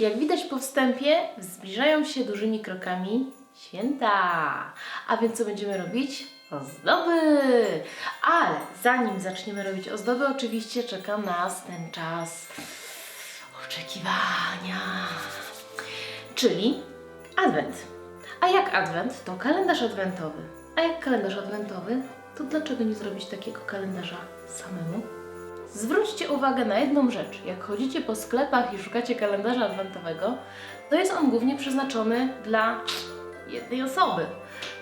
Jak widać po wstępie, zbliżają się dużymi krokami święta. A więc co będziemy robić? Ozdoby! Ale zanim zaczniemy robić ozdoby, oczywiście czeka nas ten czas oczekiwania. Czyli adwent. A jak adwent, to kalendarz adwentowy. A jak kalendarz adwentowy, to dlaczego nie zrobić takiego kalendarza samemu? Zwróćcie uwagę na jedną rzecz. Jak chodzicie po sklepach i szukacie kalendarza adwentowego, to jest on głównie przeznaczony dla jednej osoby.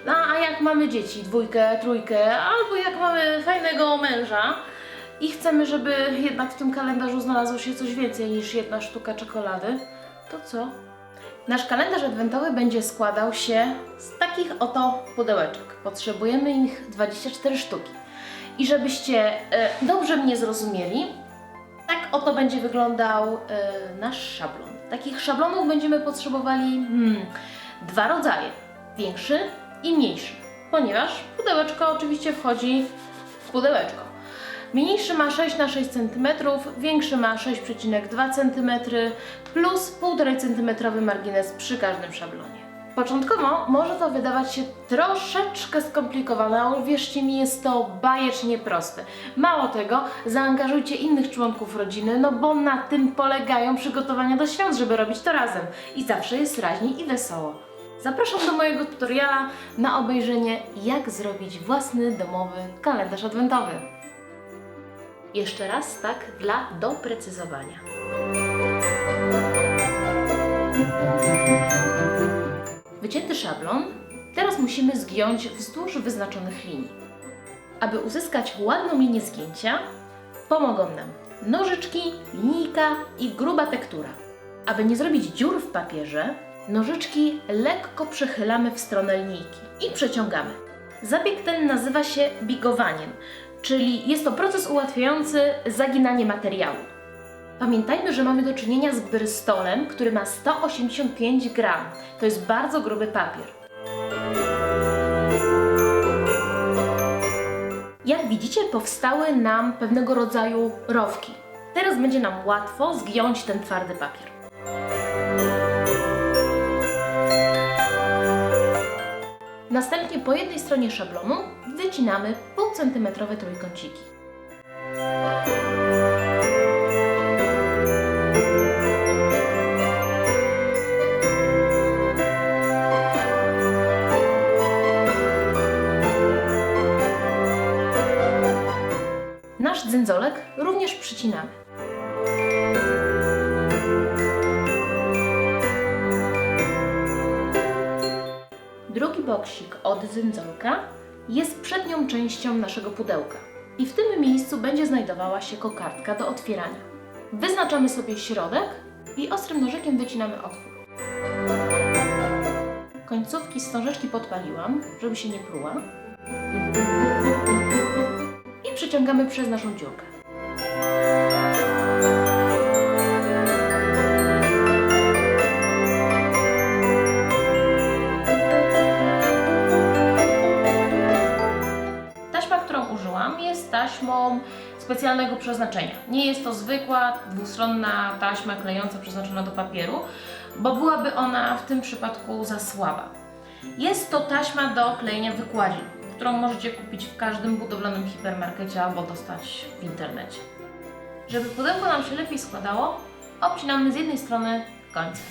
No a jak mamy dzieci, dwójkę, trójkę, albo jak mamy fajnego męża i chcemy, żeby jednak w tym kalendarzu znalazło się coś więcej niż jedna sztuka czekolady, to co? Nasz kalendarz adwentowy będzie składał się z takich oto pudełeczek. Potrzebujemy ich 24 sztuki. I żebyście e, dobrze mnie zrozumieli, tak oto będzie wyglądał e, nasz szablon. Takich szablonów będziemy potrzebowali hmm, dwa rodzaje: większy i mniejszy, ponieważ pudełeczko oczywiście wchodzi w pudełeczko. Mniejszy ma 6 na 6 cm, większy ma 6,2 cm plus 1,5 cm margines przy każdym szablonie. Początkowo może to wydawać się troszeczkę skomplikowane, ale wierzcie mi, jest to bajecznie proste. Mało tego, zaangażujcie innych członków rodziny, no bo na tym polegają przygotowania do świąt, żeby robić to razem. I zawsze jest raźniej i wesoło. Zapraszam do mojego tutoriala na obejrzenie, jak zrobić własny domowy kalendarz adwentowy. Jeszcze raz tak dla doprecyzowania. Wycięty szablon teraz musimy zgiąć wzdłuż wyznaczonych linii. Aby uzyskać ładną linię zgięcia, pomogą nam nożyczki, linijka i gruba tektura. Aby nie zrobić dziur w papierze, nożyczki lekko przechylamy w stronę linijki i przeciągamy. Zabieg ten nazywa się bigowaniem, czyli jest to proces ułatwiający zaginanie materiału. Pamiętajmy, że mamy do czynienia z brystolem, który ma 185 gram. To jest bardzo gruby papier. Jak widzicie, powstały nam pewnego rodzaju rowki. Teraz będzie nam łatwo zgiąć ten twardy papier. Następnie po jednej stronie szablonu wycinamy pół centymetrowe trójkąciki. Również przycinamy. Drugi boksik od dzyndzolka jest przednią częścią naszego pudełka i w tym miejscu będzie znajdowała się kokardka do otwierania. Wyznaczamy sobie środek i ostrym nożykiem wycinamy otwór. Końcówki wstążeczki podpaliłam, żeby się nie pruła. I przeciągamy przez naszą dziurkę. Taśma, którą użyłam, jest taśmą specjalnego przeznaczenia. Nie jest to zwykła, dwustronna taśma klejąca przeznaczona do papieru, bo byłaby ona w tym przypadku za słaba. Jest to taśma do klejenia wykładzin, którą możecie kupić w każdym budowlanym hipermarkecie albo dostać w internecie. Żeby pudełko nam się lepiej składało, obcinamy z jednej strony końce.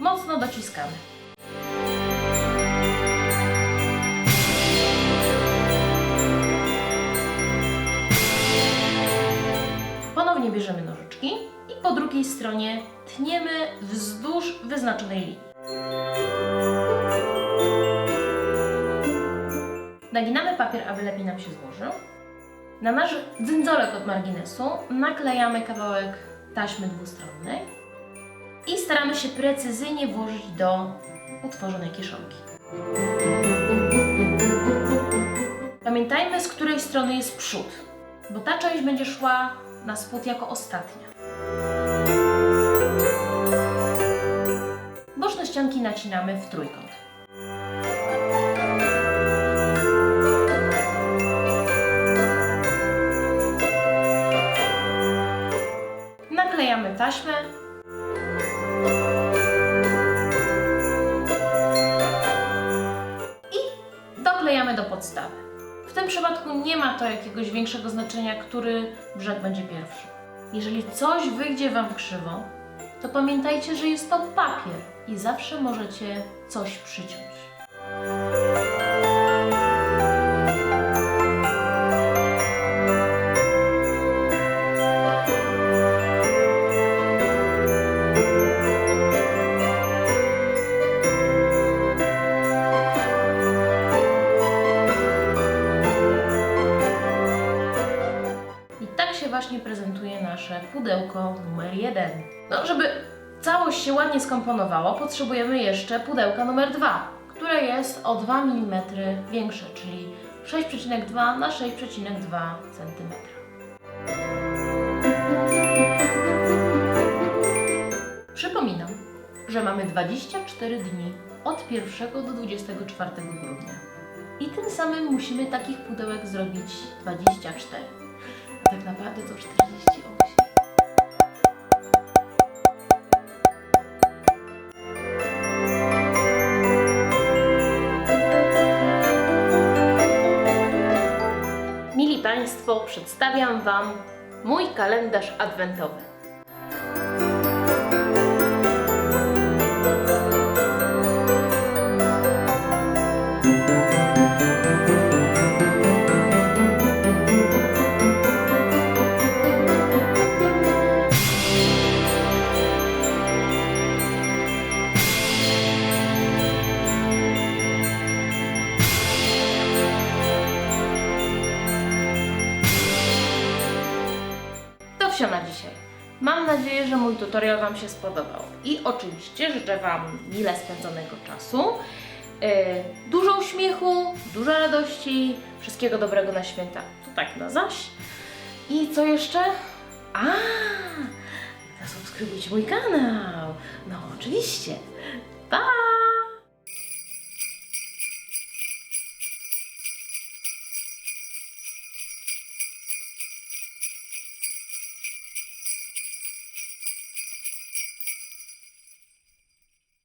Mocno dociskamy. Ponownie bierzemy nożyczki po drugiej stronie tniemy wzdłuż wyznaczonej linii. Naginamy papier, aby lepiej nam się złożył. Na nasz dzyndzolek od marginesu naklejamy kawałek taśmy dwustronnej i staramy się precyzyjnie włożyć do utworzonej kieszonki. Pamiętajmy, z której strony jest przód, bo ta część będzie szła na spód jako ostatnia. ścianki nacinamy w trójkąt. Naklejamy taśmę. I doklejamy do podstawy. W tym przypadku nie ma to jakiegoś większego znaczenia, który brzeg będzie pierwszy. Jeżeli coś wyjdzie Wam krzywo, to pamiętajcie, że jest to papier i zawsze możecie coś przyciąć. Nasze pudełko numer jeden. No, żeby całość się ładnie skomponowała, potrzebujemy jeszcze pudełka numer dwa, które jest o 2 mm większe, czyli 6,2 na 6,2 cm. Przypominam, że mamy 24 dni od 1 do 24 grudnia. I tym samym musimy takich pudełek zrobić 24. Tak naprawdę to 48. Mili Państwo, przedstawiam Wam mój kalendarz adwentowy. Mam nadzieję, że mój tutorial Wam się spodobał. I oczywiście życzę Wam mile spędzonego czasu, yy, dużo uśmiechu, dużo radości, wszystkiego dobrego na święta. To tak na zaś. I co jeszcze? A, zasubskrybujcie mój kanał. No oczywiście. Pa!